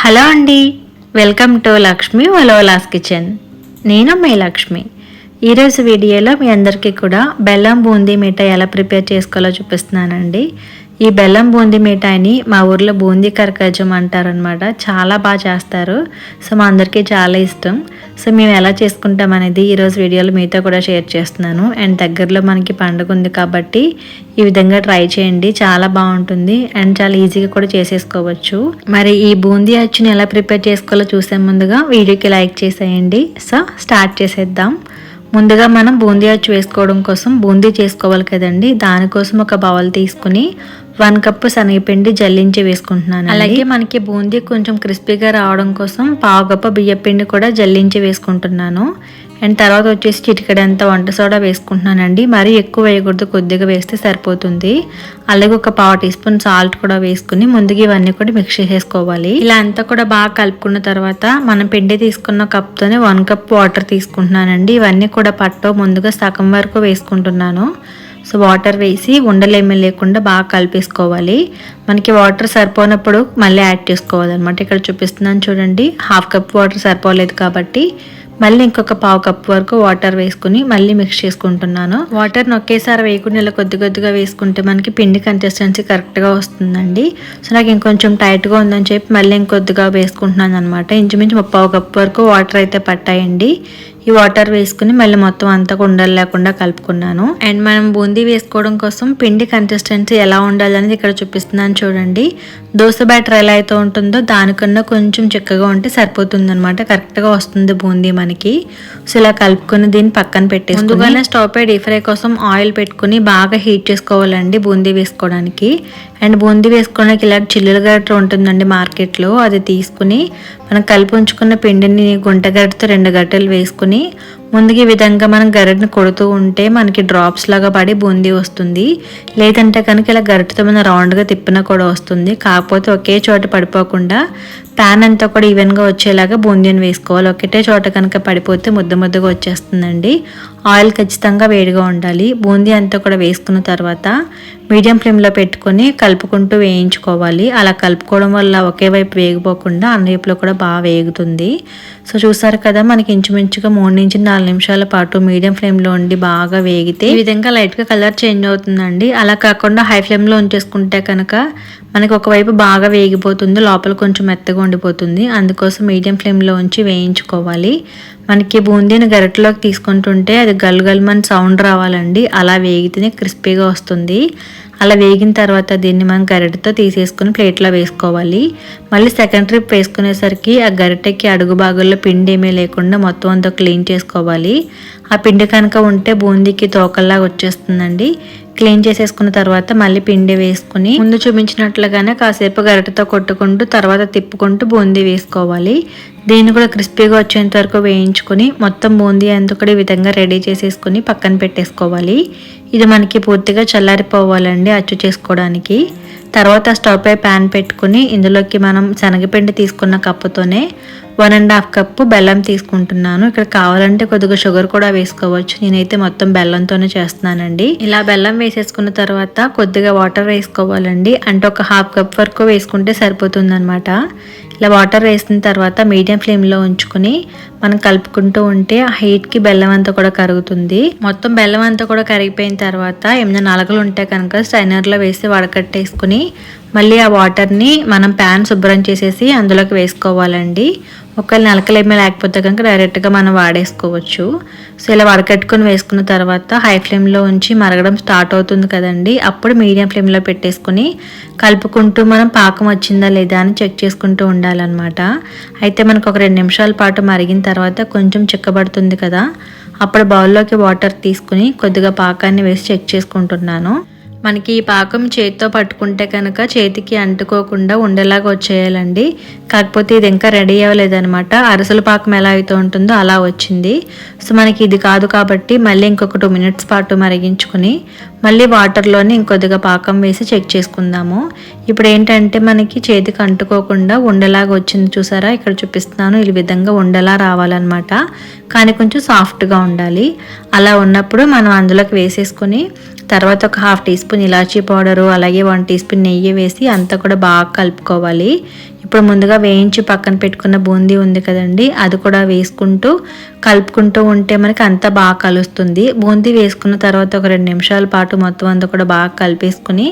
Hello అండి welcome to Lakshmi వలోలాస్ kitchen. నేను మీ లక్ష్మి. ఈరోజు వీడియోలో మీ అందరికీ కూడా బెల్లం బూందీ మిఠాయి ఎలా ప్రిపేర్ చేసుకోవాలో చూపిస్తున్నానండి. ఈ బెల్లం బూందీ మిఠాయిని మా ఊర్లో బూందీ కర్కజం అంటారనమాట చాలా బాగా చేస్తారు. సో మా అందరికీ చాలా ఇష్టం. సో మేము ఎలా చేసుకుంటాం అనేది ఈరోజు వీడియోలో మీతో కూడా షేర్ చేస్తున్నాను. అండ్ దగ్గరలో మనకి పండుగ ఉంది కాబట్టి ఈ విధంగా ట్రై చేయండి. చాలా బాగుంటుంది. అండ్ చాలా ఈజీగా కూడా చేసేసుకోవచ్చు. మరి ఈ బూందీ అచ్చుని ఎలా ప్రిపేర్ చేసుకోవాలో చూసే ముందుగా వీడియోకి లైక్ చేసేయండి. సో స్టార్ట్ చేసేద్దాం. ముందుగా మనం బూందీ అచ్చు వేసుకోవడం కోసం బూందీ చేసుకోవాలి కదండి. దానికోసం ఒక బౌల్ తీసుకుని వన్ కప్పు శనగపిండి జల్లించి వేసుకుంటున్నాను అలాగే మనకి బూందీ కొంచెం క్రిస్పీగా రావడం కోసం పావు కప్పు బియ్యపిండి కూడా జల్లించి వేసుకుంటున్నాను. అండ్ తర్వాత వచ్చేసి చిటికడంత వంట సోడా వేసుకుంటున్నానండి. మరీ ఎక్కువ వేయకూడదు కొద్దిగా వేస్తే సరిపోతుంది. అలాగే ఒక పావు టీ స్పూన్ సాల్ట్ కూడా వేసుకుని ముందుగా ఇవన్నీ కూడా మిక్స్ చేసేసుకోవాలి. ఇలా అంతా కూడా బాగా కలుపుకున్న తర్వాత మనం పిండి తీసుకున్న కప్తోనే వన్ కప్ వాటర్ తీసుకుంటున్నానండి. ఇవన్నీ కూడా పట్టో ముందుగా సగం వరకు వేసుకుంటున్నాను. సో వాటర్ వేసి ఉండలేమీ లేకుండా బాగా కలిపేసుకోవాలి. మనకి వాటర్ సరిపోనప్పుడు మళ్ళీ యాడ్ చేసుకోవాలన్నమాట. ఇక్కడ చూపిస్తున్నాను చూడండి. హాఫ్ కప్ వాటర్ సరిపోలేదు కాబట్టి మళ్ళీ ఇంకొక పావు కప్ వరకు వాటర్ వేసుకుని మళ్ళీ మిక్స్ చేసుకుంటున్నాను. వాటర్ని ఒకేసారి వేయకుండా ఇలా కొద్ది కొద్దిగా వేసుకుంటే మనకి పిండి కన్సిస్టెన్సీ కరెక్ట్గా వస్తుందండి. సో నాకు ఇంకొంచెం టైట్గా ఉందని చెప్పి మళ్ళీ ఇంకొద్దిగా వేసుకుంటున్నాను అనమాట ఇంచుమించు పావు కప్ వరకు వాటర్ అయితే పట్టాయండి. ఈ వాటర్ వేసుకుని మళ్ళీ మొత్తం అంతా ఉండలు లేకుండా కలుపుకున్నాను. అండ్ మనం బూందీ వేసుకోవడం కోసం పిండి కన్సిస్టెన్సీ ఎలా ఉండాలనేది ఇక్కడ చూపిస్తున్నాను చూడండి. దోశ బ్యాటర్ ఎలా అయితే ఉంటుందో దానికన్నా కొంచెం చిక్కగా ఉంటే సరిపోతుంది అనమాట కరెక్ట్గా వస్తుంది బూందీ మనకి. సో ఇలా కలుపుకుని దీన్ని పక్కన పెట్టేసి ముందుగానే స్టవ్ పై డీప్ ఫ్రై కోసం ఆయిల్ పెట్టుకుని బాగా హీట్ చేసుకోవాలండి బూందీ వేసుకోవడానికి. అండ్ బూందీ వేసుకోవడానికి ఇలా చిల్లుల ఉంటుందండి మార్కెట్లో. అది తీసుకుని మనం కలిపి ఉంచుకున్న పిండిని గుంట గడ్డతో రెండు గడ్డలు వేసుకుని చేసుకొని ముందుగా ఈ విధంగా మనం గరిటని కొడుతూ ఉంటే మనకి డ్రాప్స్ లాగా పడి బూందీ వస్తుంది. లేదంటే కనుక ఇలా గరిటతో మనం రౌండ్గా తిప్పినా కూడా వస్తుంది. కాకపోతే ఒకే చోట పడిపోకుండా ప్యాన్ అంతా కూడా ఈవెన్గా వచ్చేలాగా బూందీని వేసుకోవాలి. ఒకటే చోట కనుక పడిపోతే ముద్ద ముద్దగా వచ్చేస్తుందండి. ఆయిల్ ఖచ్చితంగా వేడిగా ఉండాలి. బూందీ అంతా కూడా వేసుకున్న తర్వాత మీడియం ఫ్లేమ్లో పెట్టుకొని కలుపుకుంటూ వేయించుకోవాలి. అలా కలుపుకోవడం వల్ల ఒకే వైపు వేగిపోకుండా అన్ని వైపులో కూడా బాగా వేగుతుంది. సో చూసారు కదా మనకి ఇంచుమించుగా మూడు నుంచి నాలుగు నాలుగు నిమిషాల పాటు మీడియం ఫ్లేమ్లో ఉండి బాగా వేగితే ఈ విధంగా లైట్గా కలర్ చేంజ్ అవుతుందండి. అలా కాకుండా హై ఫ్లేమ్లో ఉంచేసుకుంటే కనుక మనకు ఒకవైపు బాగా వేగిపోతుంది లోపల కొంచెం మెత్తగా ఉండిపోతుంది. అందుకోసం మీడియం ఫ్లేమ్లో ఉంచి వేయించుకోవాలి. మనకి బూందీని గరిటలోకి తీసుకుంటుంటే అది గల్గల్మని సౌండ్ రావాలండి. అలా వేగితేనే క్రిస్పీగా వస్తుంది. అలా వేగిన తర్వాత దీన్ని మనం గరిటతో తీసేసుకుని ప్లేట్లో వేసుకోవాలి. మళ్ళీ సెకండ్ ట్రిప్ వేసుకునేసరికి ఆ గరిటెకి అడుగు భాగంలో పిండి ఏమీ లేకుండా మొత్తం అంతా క్లీన్ చేసుకోవాలి. ఆ పిండి కనుక ఉంటే బూందీకి తోకల్లాగా వచ్చేస్తుందండి. క్లీన్ చేసేసుకున్న తర్వాత మళ్ళీ పిండి వేసుకుని ముందు చూపించినట్లుగానే కాసేపు గరిటతో కొట్టుకుంటూ తర్వాత తిప్పుకుంటూ బూందీ వేసుకోవాలి. దీన్ని కూడా క్రిస్పీగా వచ్చేంత వరకు వేయించుకొని మొత్తం బూందీ అంతా కూడా ఈ విధంగా రెడీ చేసేసుకొని పక్కన పెట్టేసుకోవాలి. ఇది మనకి పూర్తిగా చల్లారిపోవాలండి అచ్చు చేసుకోవడానికి. తర్వాత స్టవ్ పై ప్యాన్ పెట్టుకుని ఇందులోకి మనం శనగపిండి తీసుకున్న కప్పుతోనే వన్ అండ్ హాఫ్ కప్పు బెల్లం తీసుకుంటున్నాను. ఇక్కడ కావాలంటే కొద్దిగా షుగర్ కూడా వేసుకోవచ్చు. నేనైతే మొత్తం బెల్లంతోనే చేస్తున్నానండి. ఇలా బెల్లం వేసేసుకున్న తర్వాత కొద్దిగా వాటర్ వేసుకోవాలండి. అంటే ఒక హాఫ్ కప్ వరకు వేసుకుంటే సరిపోతుంది అనమాట ఇలా వాటర్ వేసిన తర్వాత మీడియం ఫ్లేమ్లో ఉంచుకుని మనం కలుపుకుంటూ ఉంటే ఆ హీట్కి బెల్లం అంతా కూడా కరుగుతుంది. మొత్తం బెల్లం అంతా కూడా కరిగిపోయిన తర్వాత ఏమైనా నలగలు ఉంటే కనుక స్టైనర్లో వేసి వడకట్టేసుకుని మళ్ళీ ఆ వాటర్ని మనం ప్యాన్ శుభ్రం చేసేసి అందులోకి వేసుకోవాలండి. ఒకవేళ నలకలేమీ లేకపోతే కనుక డైరెక్ట్గా మనం వాడేసుకోవచ్చు. సో ఇలా వడకట్టుకొని వేసుకున్న తర్వాత హై ఫ్లేమ్లో ఉంచి మరగడం స్టార్ట్ అవుతుంది కదండి. అప్పుడు మీడియం ఫ్లేమ్లో పెట్టేసుకుని కలుపుకుంటూ మనం పాకం వచ్చిందా లేదా అని చెక్ చేసుకుంటూ ఉండాలన్నమాట. అయితే మనకు ఒక రెండు నిమిషాల పాటు మరిగిన తర్వాత కొంచెం చిక్కబడుతుంది కదా. అప్పుడు బౌల్లోకి వాటర్ తీసుకుని కొద్దిగా పాకాన్ని వేసి చెక్ చేసుకుంటున్నాను. మనకి ఈ పాకం చేతితో పట్టుకుంటే కనుక చేతికి అంటుకోకుండా ఉండేలాగా వచ్చేయాలండి. కాకపోతే ఇది ఇంకా రెడీ అవ్వలేదనమాట అరసల పాకం ఎలా అయితే ఉంటుందో అలా వచ్చింది. సో మనకి ఇది కాదు కాబట్టి మళ్ళీ ఇంకొక టూ మినిట్స్ పాటు మరిగించుకుని మళ్ళీ వాటర్లోనే ఇంకొద్దిగా పాకం వేసి చెక్ చేసుకుందాము. ఇప్పుడు ఏంటంటే మనకి చేతికి అంటుకోకుండా ఉండలాగా వచ్చింది చూసారా? ఇక్కడ చూపిస్తున్నాను. ఈ విధంగా ఉండలా రావాలన్నమాట. కానీ కొంచెం సాఫ్ట్గా ఉండాలి. అలా ఉన్నప్పుడు మనం అందులోకి వేసేసుకొని తర్వాత ఒక హాఫ్ టీ స్పూన్ ఇలాచీ పౌడరు అలాగే వన్ టీ స్పూన్ నెయ్యి వేసి అంతా కూడా బాగా కలుపుకోవాలి. ఇప్పుడు ముందుగా వేయించి పక్కన పెట్టుకున్న బూందీ ఉంది కదండి అది కూడా వేసుకుంటూ కలుపుకుంటూ ఉంటే మనకి అంతా బాగా కలుస్తుంది. బూందీ వేసుకున్న తర్వాత ఒక రెండు నిమిషాల పాటు మొత్తం అంతా కూడా బాగా కలిపేసుకుని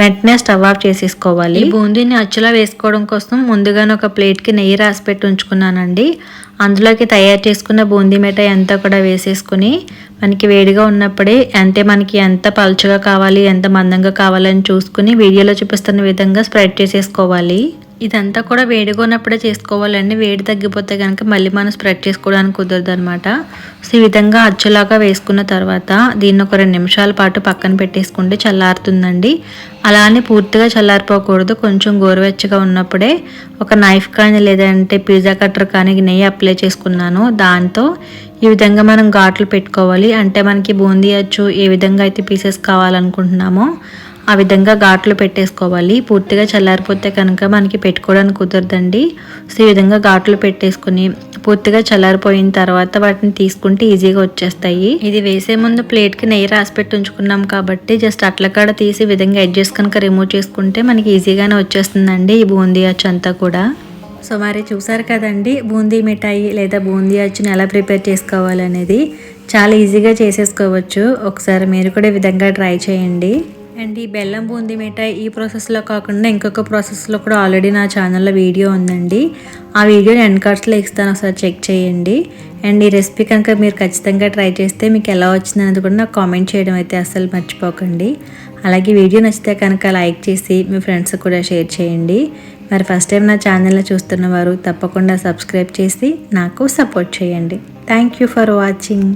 వెంటనే స్టవ్ ఆఫ్ చేసేసుకోవాలి. బూందీని అచ్చులా వేసుకోవడం కోసం ముందుగానే ఒక ప్లేట్కి నెయ్యి రాసి పెట్టి ఉంచుకున్నానండి. అందులోకి తయారు చేసుకున్న బూందీ మిఠాయి అంతా కూడా వేసేసుకుని మనకి వేడిగా ఉన్నప్పుడే అంటే మనకి ఎంత పలుచగా కావాలి ఎంత మందంగా కావాలని చూసుకుని వీడియోలో చూపిస్తున్న విధంగా స్ప్రెడ్ చేసేసుకోవాలి. ఇదంతా కూడా వేడిగా ఉన్నప్పుడే చేసుకోవాలండి. వేడి తగ్గిపోతే కనుక మళ్ళీ మనం స్ప్రెడ్ చేసుకోవడానికి కుదరదు అనమాట సో ఈ విధంగా అచ్చులాగా వేసుకున్న తర్వాత దీన్ని ఒక రెండు నిమిషాల పాటు పక్కన పెట్టేసుకుంటే చల్లారుతుందండి. అలానే పూర్తిగా చల్లారిపోకూడదు. కొంచెం గోరువెచ్చగా ఉన్నప్పుడే ఒక నైఫ్ కానీ లేదంటే పిజ్జా కట్టర్ కానీ నెయ్యి అప్లై చేసుకున్నాను. దాంతో ఈ విధంగా మనం ఘాట్లు పెట్టుకోవాలి. అంటే మనకి బూందీ అచ్చు ఏ విధంగా అయితే పీసెస్ కావాలనుకుంటున్నామో ఆ విధంగా ఘాట్లు పెట్టేసుకోవాలి. పూర్తిగా చల్లారిపోతే కనుక మనకి పెట్టుకోవడానికి కుదరదండి. సో ఈ విధంగా ఘాట్లు పెట్టేసుకుని పూర్తిగా చల్లారిపోయిన తర్వాత వాటిని తీసుకుంటే ఈజీగా వచ్చేస్తాయి. ఇది వేసే ముందు ప్లేట్కి నెయ్యి రాసి పెట్టి ఉంచుకున్నాం కాబట్టి జస్ట్ అట్ల కాడ తీసి విధంగా అడ్జస్ట్ కనుక రిమూవ్ చేసుకుంటే మనకి ఈజీగానే వచ్చేస్తుందండి ఈ బూందీ అచ్చు అంతా కూడా. సో మరి చూసారు కదండి బూందీ మిఠాయి లేదా బూందీ అచ్చుని ఎలా ప్రిపేర్ చేసుకోవాలనేది. చాలా ఈజీగా చేసేసుకోవచ్చు. ఒకసారి మీరు కూడా ఈ విధంగా ట్రై చేయండి. అండ్ ఈ బెల్లం బూందీ మిఠాయి ఈ ప్రాసెస్లో కాకుండా ఇంకొక ప్రాసెస్లో కూడా ఆల్రెడీ నా ఛానల్లో వీడియో ఉందండి. ఆ వీడియో ఎండ్ కార్డ్స్లో ఇస్తాను ఒకసారి చెక్ చేయండి. అండ్ ఈ రెసిపీ కనుక మీరు ఖచ్చితంగా ట్రై చేస్తే మీకు ఎలా వచ్చింది అనేది కూడా నాకు కామెంట్ చేయడం అయితే అస్సలు మర్చిపోకండి. అలాగే వీడియో నచ్చితే కనుక లైక్ చేసి మీ ఫ్రెండ్స్ కూడా షేర్ చేయండి. మరి ఫస్ట్ టైం నా ఛానల్లో చూస్తున్న వారు తప్పకుండా సబ్స్క్రైబ్ చేసి నాకు సపోర్ట్ చేయండి. Thank you for watching.